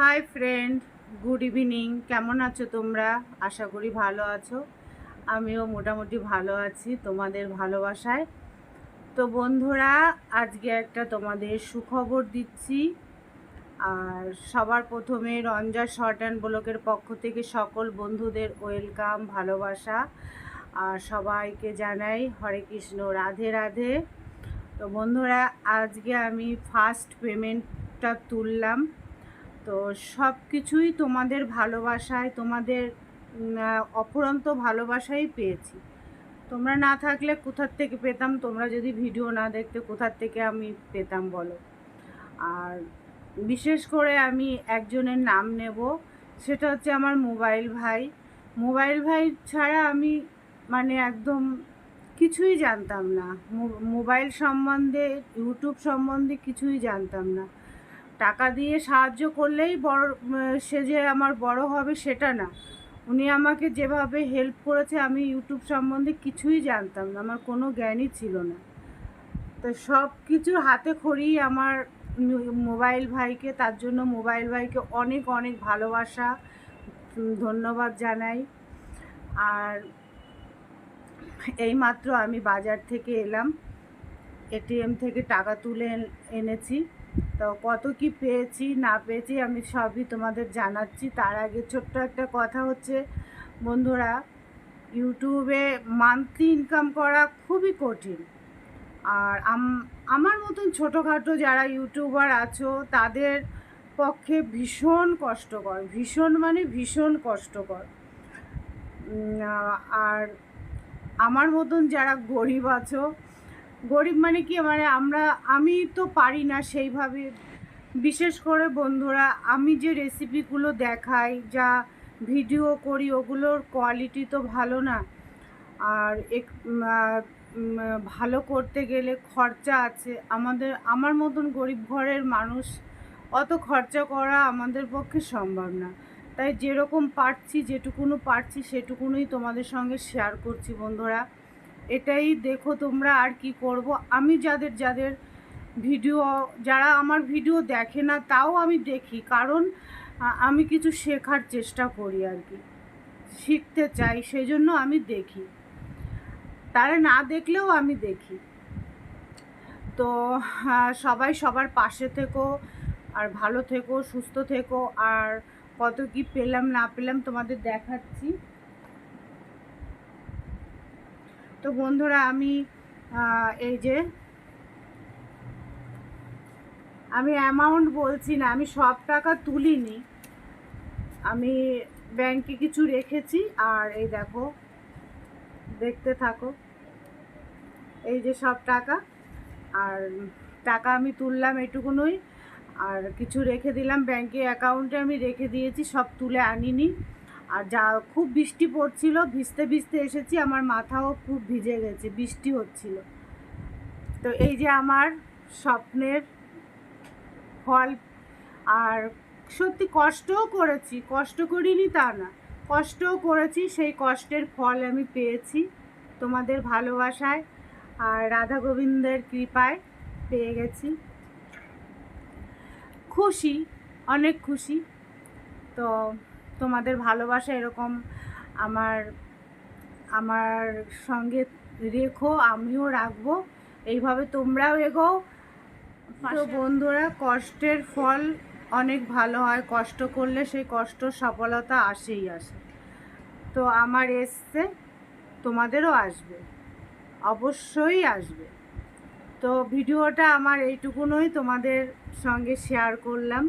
Hi friend good evening কেমন আছো তোমরা? আশা করি ভালো আছো। আমিও মোটামুটি ভালো আছি তোমাদের ভালোবাসায়। তো বন্ধুরা, আজকে একটা তোমাদের সুখবর দিচ্ছি। আর সবার প্রথমে রঞ্জা শর্ট অ্যান্ড ব্লকের পক্ষ থেকে সকল বন্ধুদের ওয়েলকাম, ভালোবাসা। আর সবাইকে জানাই হরে কৃষ্ণ, রাধে রাধে। তো বন্ধুরা, আজকে আমি ফার্স্ট পেমেন্টটা তুললাম। তো সব কিছুই তোমাদের ভালোবাসায়, তোমাদের অফুরন্ত ভালোবাসাই পেয়েছি। তোমরা না থাকলে কোথার থেকে পেতাম? তোমরা যদি ভিডিও না দেখতে, কোথার থেকে আমি পেতাম বলো? আর বিশেষ করে আমি একজনের নাম নেব, সেটা হচ্ছে আমার মোবাইল ভাই। মোবাইল ভাই ছাড়া আমি মানে একদম কিছুই জানতাম না। মোবাইল সম্বন্ধে, ইউটিউব সম্বন্ধে কিছুই জানতাম না। টাকা দিয়ে সাহায্য করলেই বড় সে যে আমার বড় হবে সেটা না। উনি আমাকে যেভাবে হেল্প করেছে, আমি ইউটিউব সম্বন্ধে কিছুই জানতাম না। আমার কোনো জ্ঞানই ছিল না। তো সব কিছু হাতে খড়ি আমার মোবাইল ভাইকে, তার জন্য মোবাইল ভাইকে অনেক অনেক ভালোবাসা ধন্যবাদ জানাই। আর এইমাত্র আমি বাজার থেকে এলাম। এটিএম থেকে টাকা তুলে এন- এনেছি। তো কত কি পেয়েছি, না পেয়েছি আমি সবই তোমাদের জানাচ্ছি। তার আগে ছোট্ট একটা কথা হচ্ছে, বন্ধুরা, ইউটিউবে মান্থলি ইনকাম করা খুবই কঠিন। আর আম- আমার মতন ছোটোখাটো যারা ইউটিউবার আছো, তাদের পক্ষে ভীষণ কষ্টকর, ভীষণ মানে ভীষণ কষ্টকর। আর আমার মতন যারা গরিব আছো গরিব মানে কি? মানে আমরা, আমি তো পারি না সেইভাবে। বিশেষ করে বন্ধুরা, আমি যে রেসিপিগুলো দেখাই, যা ভিডিও করি, ওগুলোর কোয়ালিটি তো ভালো না। আর এক ভালো করতে গেলে খরচা আছে। আমাদের, আমার মতন গরিব ঘরের মানুষ অত খরচা করা আমাদের পক্ষে সম্ভব না। তাই যেরকম পারছি, যেটুকুনো পারছি, সেটুকুনই তোমাদের সঙ্গে শেয়ার করছি বন্ধুরা। এটাই দেখো তোমরা আর কি করব। আমি যাদের যাদের ভিডিও, যারা আমার ভিডিও দেখে না, তাও আমি দেখি। কারণ আমি কিছু শেখার চেষ্টা করি আর কি। শিখতে চাই সেই জন্য আমি দেখি। তারা না দেখলেও আমি দেখি। তো সবাই সবার পাশে থেকো, আর ভালো থেকো, সুস্থ থেকো, আর কত কি পেলাম, না পেলাম তোমাদের দেখাচ্ছি। তো বন্ধুরা, আমি এই যে, আমি অ্যামাউন্ট বলছি না, আমি সব টাকা তুলিনি। আমি ব্যাংকে কিছু রেখেছি, আর এই দেখো, দেখতে থাকো। এই যে সব টাকা, আর টাকা আমি তুললাম এটুকুনই, আর কিছু রেখে দিলাম। ব্যাংকে অ্যাকাউন্টে আমি রেখে দিয়েছি, সব তুলে আনিনি। আর যা খুব বৃষ্টি পড়ছিল, ভিজতে ভিজতে এসেছি, আমার মাথাও খুব ভিজে গেছে, বৃষ্টি হচ্ছিল। তো এই যে আমার স্বপ্নের ফল, আর সত্যি কষ্টও করেছি, কষ্ট করিনি তা না, কষ্টও করেছি, সেই কষ্টের ফল আমি পেয়েছি তোমাদের ভালোবাসায়, আর রাধা গোবিন্দের কৃপায় পেয়ে গেছি। খুশি, অনেক খুশি। তো তোমাদের ভালোবাসা এরকম আমার আমার সঙ্গে রেখো আমিও রাখব। এইভাবে তোমরাও এগো তো বন্ধুরা কষ্টের ফল অনেক ভালো হয়। কষ্ট করলে সেই কষ্ট সফলতা আসেই আসে। তো আমার এসছে তোমাদেরও আসবে। অবশ্যই আসবে। তো ভিডিওটা আমার এইটুকুনই তোমাদের সঙ্গে শেয়ার করলাম।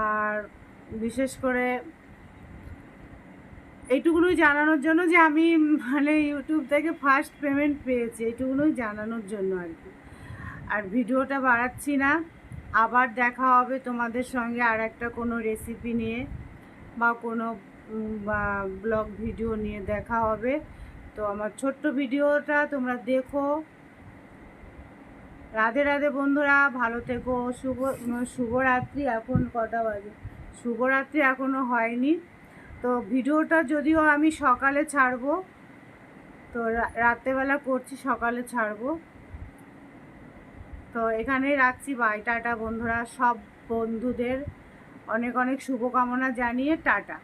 আর বিশেষ করে এইটুকুনই জানানোর জন্য যে আমি মানে ইউটিউব থেকে ফার্স্ট পেমেন্ট পেয়েছি, এইটুকুনই জানানোর জন্য আর কি। আর ভিডিওটা বাড়াচ্ছি না। আবার দেখা হবে তোমাদের সঙ্গে আর একটা কোনো রেসিপি নিয়ে বা কোনো ব্লগ ভিডিও নিয়ে দেখা হবে। তো আমার ছোট্ট ভিডিওটা তোমরা দেখো। রাধে রাধে বন্ধুরা, ভালো থেকো, শুভ, শুভরাত্রি, এখন কটা বাজে? শুভরাত্রি এখনও হয়নি। তো ভিডিওটা যদিও আমি সকালে ছাড়বো, তো রাত্রেবেলা করছি, সকালে ছাড়বো। তো এখানে রাখছি। বাই, টাটা বন্ধুরা, সব বন্ধুদের অনেক অনেক শুভকামনা জানিয়ে টাটা।